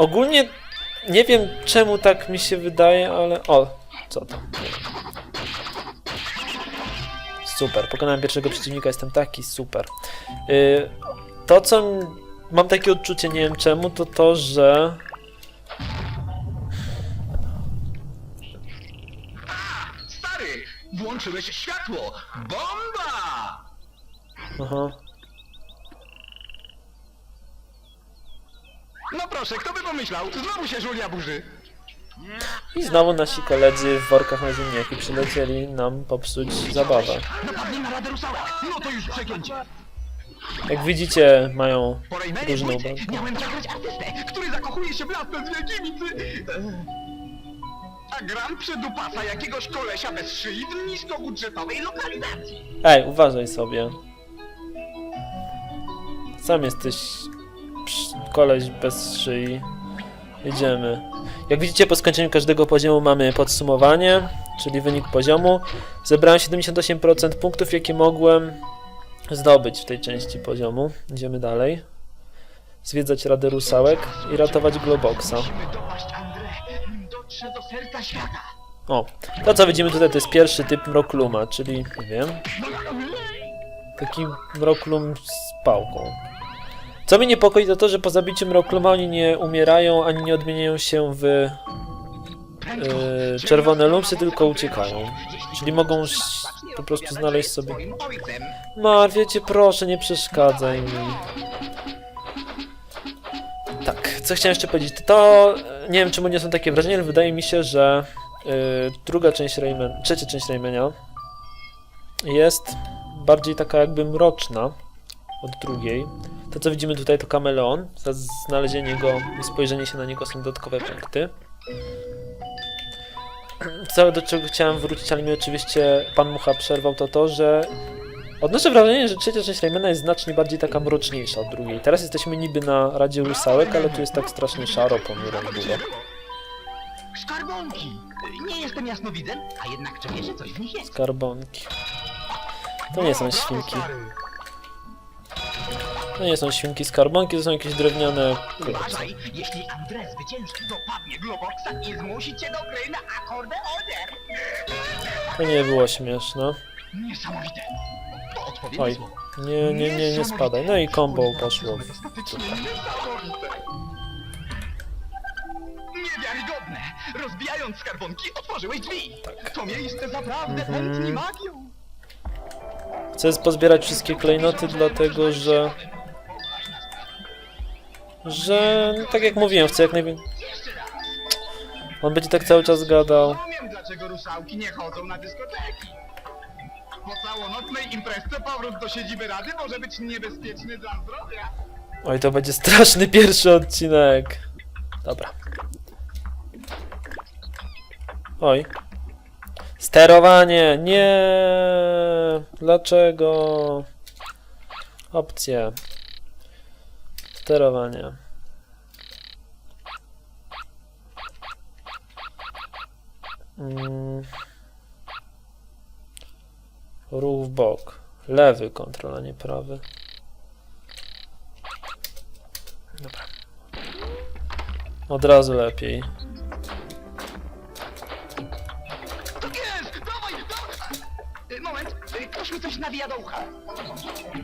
Ogólnie nie wiem czemu tak mi się wydaje, ale o, co tam. Super, pokonałem pierwszego przeciwnika, jestem taki super. Y, to co mam takie odczucie, nie wiem czemu, to to, że Stary, włączyłeś światło! Bomba! aha, No proszę, kto by pomyślał? Znowu się żulia burzy. i znowu nasi koledzy w workach na ziemniaki przylecieli nam popsuć zabawę. Na radę. No to już przeklęcie. Jak widzicie, mają Po Raymanie różną dwójce ubrankę. miałem zagrać artystę, który zakochuje się w lasce z wielkimi cy... A gram przydupasa jakiegoś kolesia bez szyi w niskobudżetowej lokalizacji. Ej, uważaj sobie. Sam jesteś koleś bez szyi. Jedziemy. Jak widzicie, po skończeniu każdego poziomu mamy podsumowanie, czyli wynik poziomu. Zebrałem 78% punktów, jakie mogłem zdobyć w tej części poziomu. Idziemy dalej. Zwiedzać Radę Rusałek i ratować Globoxa. O, to co widzimy tutaj to jest pierwszy typ Mrokluma, czyli, nie wiem, taki Mroklum z pałką. Co mnie niepokoi to to, że po zabiciu Mrokluma oni nie umierają, ani nie odmieniają się w e, czerwone lumpsy, tylko uciekają. Czyli mogą po prostu znaleźć sobie... Ojcem. Marwiecie, proszę, nie przeszkadzaj mi. Tak, co chciałem jeszcze powiedzieć, to, nie wiem czemu nie są takie wrażenie, ale wydaje mi się, że y, druga część Rayman, trzecia część Raymana jest bardziej taka jakby mroczna od drugiej. To co widzimy tutaj to kameleon, za znalezienie go i spojrzenie się na niego są dodatkowe punkty. Co do czego chciałem wrócić, ale mi oczywiście pan Mucha przerwał, to to, że Odnoszę wrażenie, że trzecia część Raymana jest znacznie bardziej taka mroczniejsza od drugiej. Teraz jesteśmy niby na Radzie Rusałek, ale tu jest tak strasznie szaro, ponuro i długo. Skarbonki. Nie jestem jasnowidzem, a jednak czuję, że coś w nich jest. Skarbonki. To nie są świnki. To nie są świnki skarbonki, to są jakieś drewniane. Uważaj, jeśli André zwycięży, dopadnie Globoxa i zmusi cię do gry na akordeonie. To nie było śmieszne. Niesamowite. To odpowiednie Oj. słowo. Nie, nie, nie, nie spadaj. No i combo poszło. w- Fantastycznie niesamowite. Niewiarygodne! Rozbijając skarbonki, otworzyłeś drzwi! Tak. To miejsce naprawdę Mhm. magią! Chcę pozbierać wszystkie klejnoty, dlatego że... Że, no, tak jak mówiłem, chcę jak najwięcej... On będzie tak cały czas gadał. Rozumiem, dlaczego rusałki nie chodzą na dyskoteki. Po całonocnej imprezce powrót do siedziby rady może być niebezpieczny dla zdrowia. Oj, to będzie straszny pierwszy odcinek. Dobra. Oj. Sterowanie! Nie! Dlaczego? Opcje. Sterowanie. Mm. Ruch w bok. Lewy kontrola, nie prawy. Dobra. Od razu lepiej. Ktoś mi coś nawija do ucha.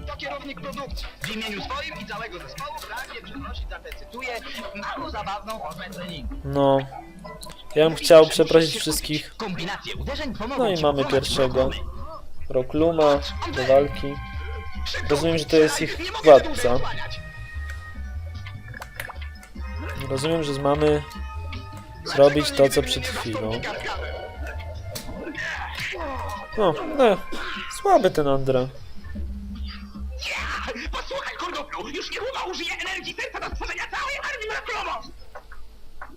To kierownik produkcji. W imieniu swoim i całego zespołu pragnę przeprosić za tę, cytuję, mało zabawną treningu. No. Ja bym chciał przeprosić wszystkich. No i mamy pierwszego. Rokluma do walki. Rozumiem, że to jest ich władca. Rozumiem, że mamy zrobić to, co przed chwilą. No, no. Słaby ten Andra. Posłuchaj, kordoplu, już niedługo użyję energii serca do stworzenia całej armii Mraklomów!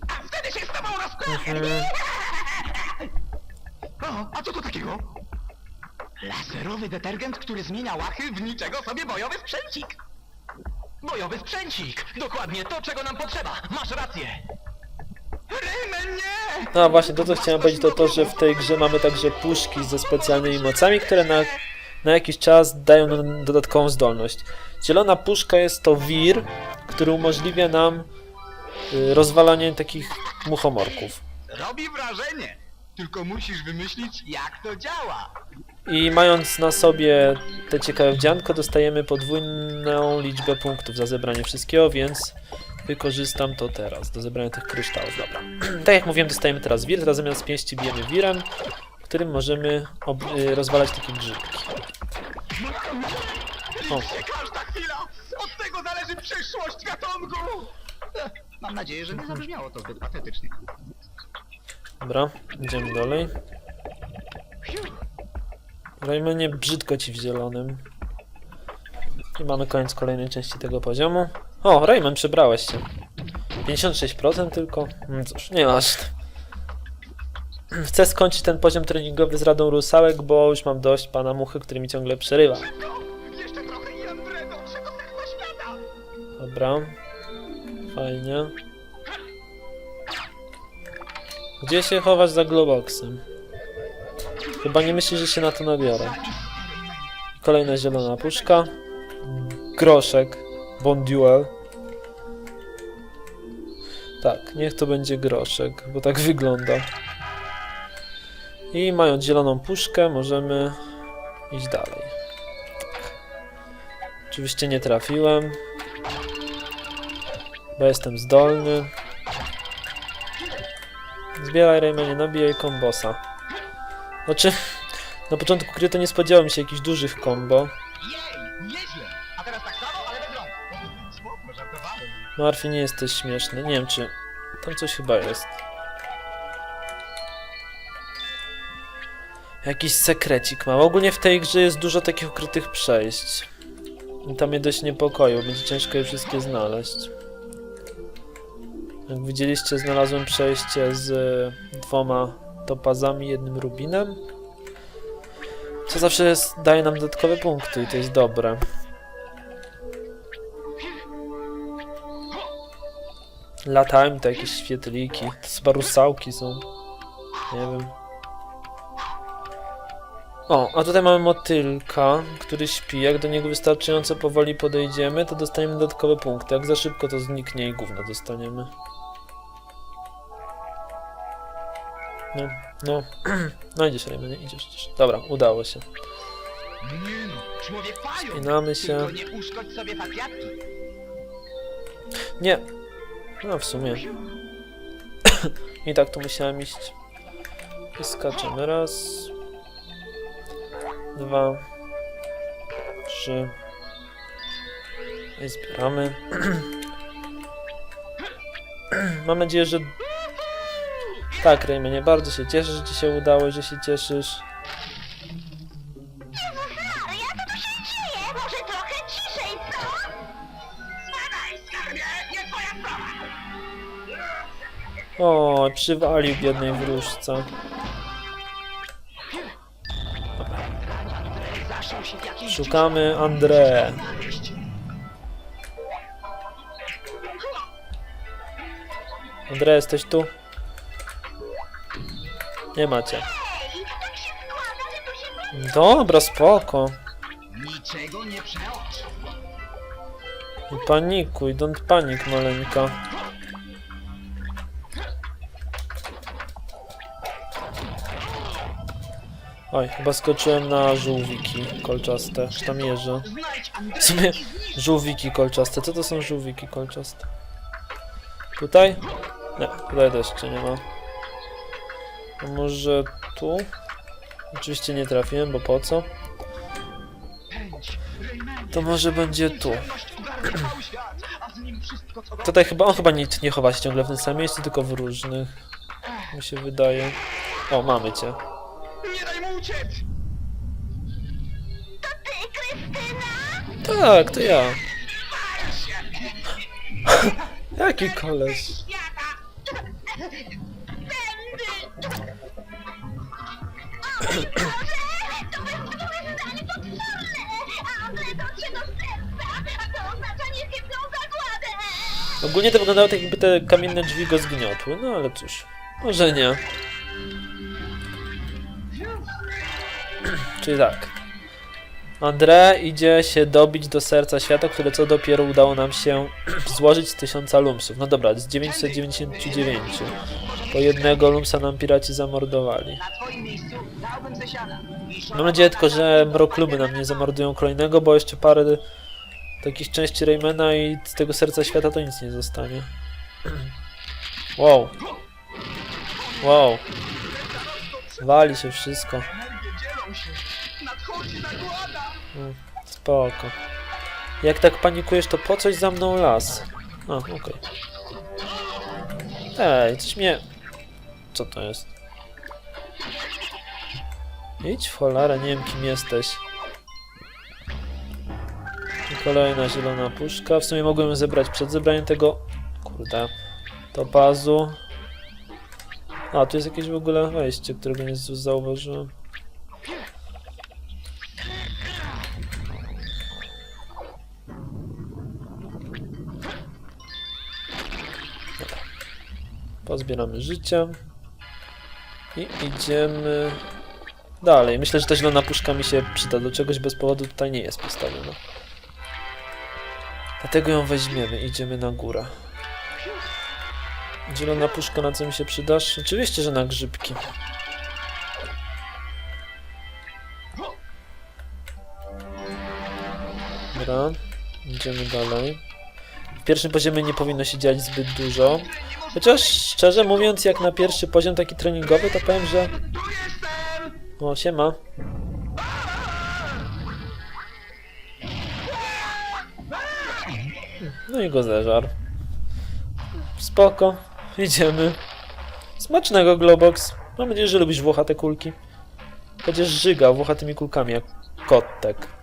A wtedy się z tobą rozprawię! Mhm. O, a co to takiego? Laserowy detergent, który zmienia łachy w niczego sobie bojowy sprzęcik! Bojowy sprzęcik! Dokładnie to, czego nam potrzeba! Masz rację! Rayman, No właśnie, to co chciałem powiedzieć to to, że w tej grze mamy także puszki ze specjalnymi mocami, które na, na jakiś czas dają nam dodatkową zdolność. Zielona puszka jest to wir, który umożliwia nam y, rozwalanie takich muchomorków. Robi wrażenie. Tylko musisz wymyślić, jak to działa. I mając na sobie te ciekawe wdzianko, dostajemy podwójną liczbę punktów za zebranie wszystkiego, więc wykorzystam to teraz do zebrania tych kryształów. Dobra. tak jak mówiłem, dostajemy teraz wir, teraz zamiast pięści bijemy wirem, którym możemy y, rozwalać takie grzybki. O. Od tego zależy przyszłość gatunku. Mam nadzieję, że nie zabrzmiało to zbyt patetycznie. Dobra, idziemy dalej. Rajmenie brzydko ci w zielonym. I mamy koniec kolejnej części tego poziomu. O, Rayman, przebrałeś się. 56% tylko? No cóż, nie masz. Chcę skończyć ten poziom treningowy z Radą Rusałek, bo już mam dość pana Muchy, który mi ciągle przerywa. Dobra. Fajnie. Gdzie się chować za globoksem? Chyba nie myślisz, że się na to nabiorę. Kolejna zielona puszka. Groszek. Bonduel. Tak, niech to będzie groszek, bo tak wygląda. I mając zieloną puszkę, możemy iść dalej. Oczywiście nie trafiłem, bo jestem zdolny. Zbieraj Raymanie, nabijaj kombosa. Znaczy, na początku gry to nie spodziewałem się jakichś dużych teraz tak. Marfi, nie jesteś śmieszny. Nie wiem, czy... Tam coś chyba jest. Jakiś sekrecik ma. Ogólnie w tej grze jest dużo takich ukrytych przejść. I to mnie dość niepokoi, bo będzie ciężko je wszystkie znaleźć. Jak widzieliście, znalazłem przejście z dwoma topazami jednym rubinem. Co zawsze jest, daje nam dodatkowe punkty i to jest dobre. Latają to jakieś świetliki. To chyba rusałki są. Nie wiem. O, a tutaj mamy motylka, który śpi. Jak do niego wystarczająco powoli podejdziemy, to dostaniemy dodatkowe punkty. Jak za szybko to zniknie i gówno dostaniemy. No, no. No idziesz, Raymanie, idziesz, idziesz. Dobra, udało się. Nie no, człowiek. Spinamy się. Tylko nie uszkodź sobie papiatki. Nie. No w sumie. I tak tu musiałem iść. Skaczemy raz. Dwa. Trzy. I zbieramy. Mam nadzieję, że... Tak, Raymanie, bardzo się cieszę, że ci się udało, że się cieszysz. Maria, co tu się dzieje? Może trochę ciszej, co? Spadaj, skarbie, nie twoja sprawa. O, przywalił biednej wróżce. Zaszył się w jakiejś Szukamy André. André, jesteś tu? Nie macie. Dobra, spoko. Niczego nie panikuj, don't panik, maleńka. Oj, chyba skoczyłem na żółwiki kolczaste, tam jeżdżę. W sumie żółwiki kolczaste, co to są żółwiki kolczaste? Tutaj? Nie, tutaj też jeszcze nie ma. A może tu? Oczywiście nie trafiłem, bo po co? To może będzie tu. Tutaj chyba, on chyba nie, nie chowa się ciągle w tym samym miejscu, tylko w różnych. Mi się wydaje. O, mamy cię. Nie daj mu uciec! To ty, Krystyna? Tak, to ja. Jaki koleś? Ogólnie to wyglądało tak, jakby te kamienne drzwi go zgniotły, no ale cóż. Może nie. Czyli tak. André idzie się dobić do serca świata, które co dopiero udało nam się złożyć z tysiąca lumsów. No dobra, z 999. Po jednego lumsa nam piraci zamordowali. Mam nadzieję tylko, że mroklumy nam nie zamordują kolejnego, bo jeszcze parę takich części Raymana i z tego serca świata to nic nie zostanie. Wow. Wow. Wali się wszystko. Zagłada. Spoko. Jak tak panikujesz, to po coś za mną las? A, okej. Ej, coś mnie... Co to jest? Idź w cholerę, nie wiem kim jesteś. I kolejna zielona puszka. W sumie mogłem zebrać przed zebraniem tego... Kurde. Topazu. A, tu jest jakieś w ogóle wejście, którego nie zauważyłem. Pozbieramy życia. I idziemy dalej. Myślę, że ta zielona puszka mi się przyda do czegoś, bez powodu tutaj nie jest postawiona. Dlatego ją weźmiemy. Idziemy na górę. Zielona puszka na co mi się przydasz? Oczywiście, że na grzybki. Dobra, idziemy dalej. W pierwszym poziomie nie powinno się dziać zbyt dużo. Chociaż szczerze mówiąc, jak na pierwszy poziom taki treningowy, to powiem, że. O, siema. No i go zeżar. Spoko. Idziemy. Smacznego Globox. Mam nadzieję, że lubisz włochate kulki. Chociaż żyga włochatymi kulkami jak kotek.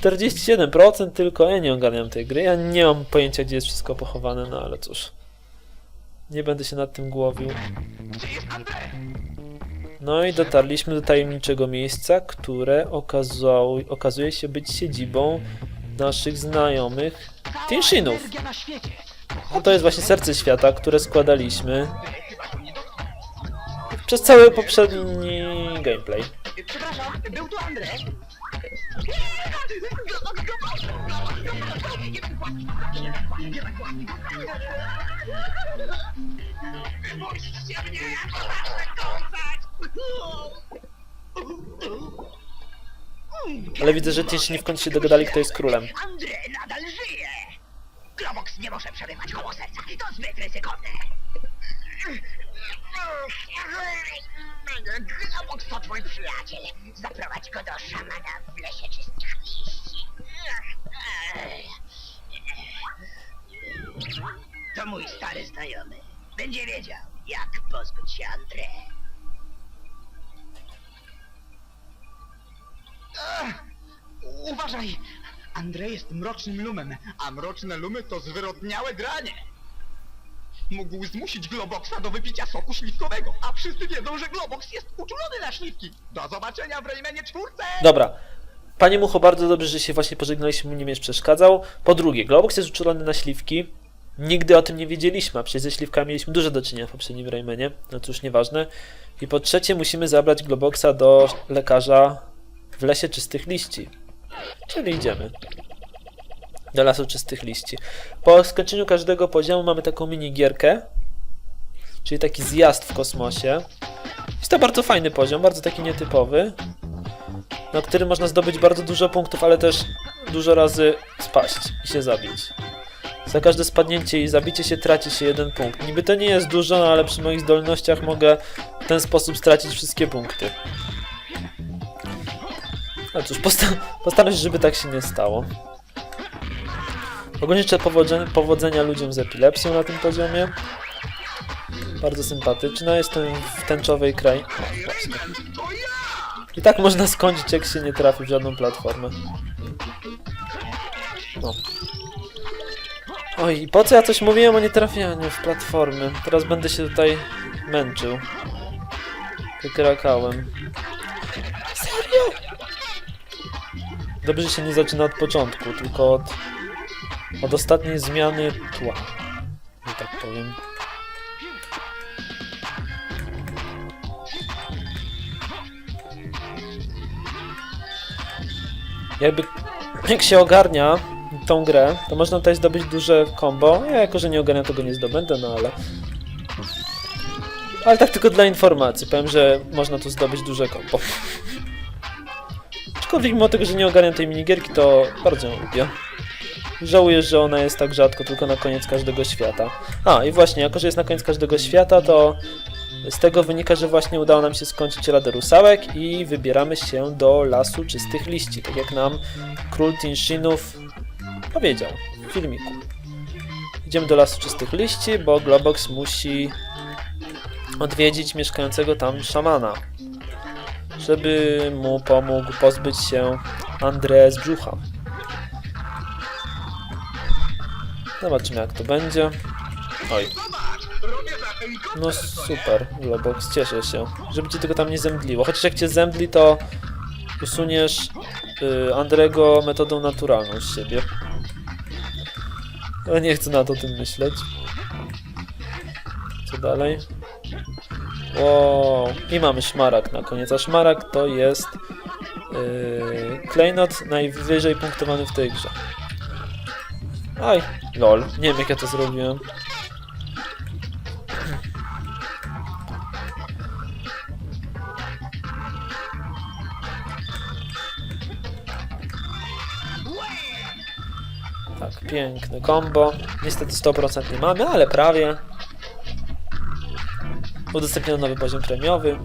47% tylko, ja nie ogarniam tej gry. Ja nie mam pojęcia, gdzie jest wszystko pochowane, no ale cóż. Nie będę się nad tym głowił. No i dotarliśmy do tajemniczego miejsca, które okazał, okazuje się być siedzibą naszych znajomych Tinshinów. No to jest właśnie serce świata, które składaliśmy przez cały poprzedni gameplay. Przepraszam, był tu André? Wypuśćcie mnie, kąsać! Ale widzę, że Tinshini w końcu się dogadali, kto jest królem. André nadal żyje! Globox nie może przerywać koło serca, to zbyt ryzykowne! Globox to twój przyjaciel. Zaprowadź go do szamana w lesie czystych liści. To mój stary znajomy. Będzie wiedział, jak pozbyć się André. Uważaj! Andrzej jest mrocznym lumem, a mroczne lumy to zwyrodniałe dranie. Mógł zmusić Globoxa do wypicia soku śliwkowego, a wszyscy wiedzą, że Globox jest uczulony na śliwki. Do zobaczenia w Raymanie czwórce! Dobra. Panie Mucho, bardzo dobrze, że się właśnie pożegnaliśmy, nie będziesz przeszkadzał. Po drugie, Globox jest uczulony na śliwki. Nigdy o tym nie wiedzieliśmy, a przecież ze śliwkami mieliśmy dużo do czynienia w poprzednim Raymanie. No cóż, nieważne. I po trzecie, musimy zabrać Globoxa do lekarza w lesie czystych liści. Czyli idziemy. Do lasu czystych liści. Po skończeniu każdego poziomu mamy taką minigierkę. Czyli taki zjazd w kosmosie. Jest to bardzo fajny poziom, bardzo taki nietypowy. Na którym można zdobyć bardzo dużo punktów, ale też dużo razy spaść i się zabić. Za każde spadnięcie i zabicie się traci się jeden punkt. Niby to nie jest dużo, no ale przy moich zdolnościach mogę w ten sposób stracić wszystkie punkty. No cóż, posta postaram się, żeby tak się nie stało. Ogólnie życzę powodzenia, powodzenia ludziom z epilepsją na tym poziomie. Bardzo sympatyczna. Jestem w tęczowej krainie. I tak można skończyć, jak się nie trafi w żadną platformę. No. Oj, po co ja coś mówiłem o nietrafianiu w platformy? Teraz będę się tutaj męczył. Wykrakałem. Serio? Dobrze, się nie zaczyna od początku, tylko od, od ostatniej zmiany tła. Że tak powiem. jakby jak się ogarnia tą grę, to można tutaj zdobyć duże combo. Ja jako, że nie ogarniam tego nie zdobędę, no ale... Ale tak tylko dla informacji, powiem, że można tu zdobyć duże combo. Aczkolwiek mimo tego, że nie ogarniam tej minigierki, to bardzo ją lubię. Żałuję, że ona jest tak rzadko, tylko na koniec każdego świata. A, i właśnie, jako że jest na koniec każdego świata, to z tego wynika, że właśnie udało nam się skończyć Radę Rusałek i wybieramy się do Lasu Czystych Liści, tak jak nam Król Tinshinów powiedział w filmiku. Idziemy do Lasu Czystych Liści, bo Globox musi odwiedzić mieszkającego tam szamana, żeby mu pomógł pozbyć się André z brzucha. Zobaczymy jak to będzie. Oj. No super, Globox, cieszę się. Żeby cię tylko tam nie zemdliło. Chociaż jak cię zemdli, to usuniesz y, Andrego metodą naturalną z siebie. Ale nie chcę nad o tym myśleć. Co dalej? Wow. I mamy szmarak na koniec. A szmarak to jest yy, klejnot najwyżej punktowany w tej grze. Aj, lol. Nie wiem jak ja to zrobiłem. Tak, piękne combo. Niestety 100% nie mamy, ale prawie. Udostępniono nowy poziom premiowy.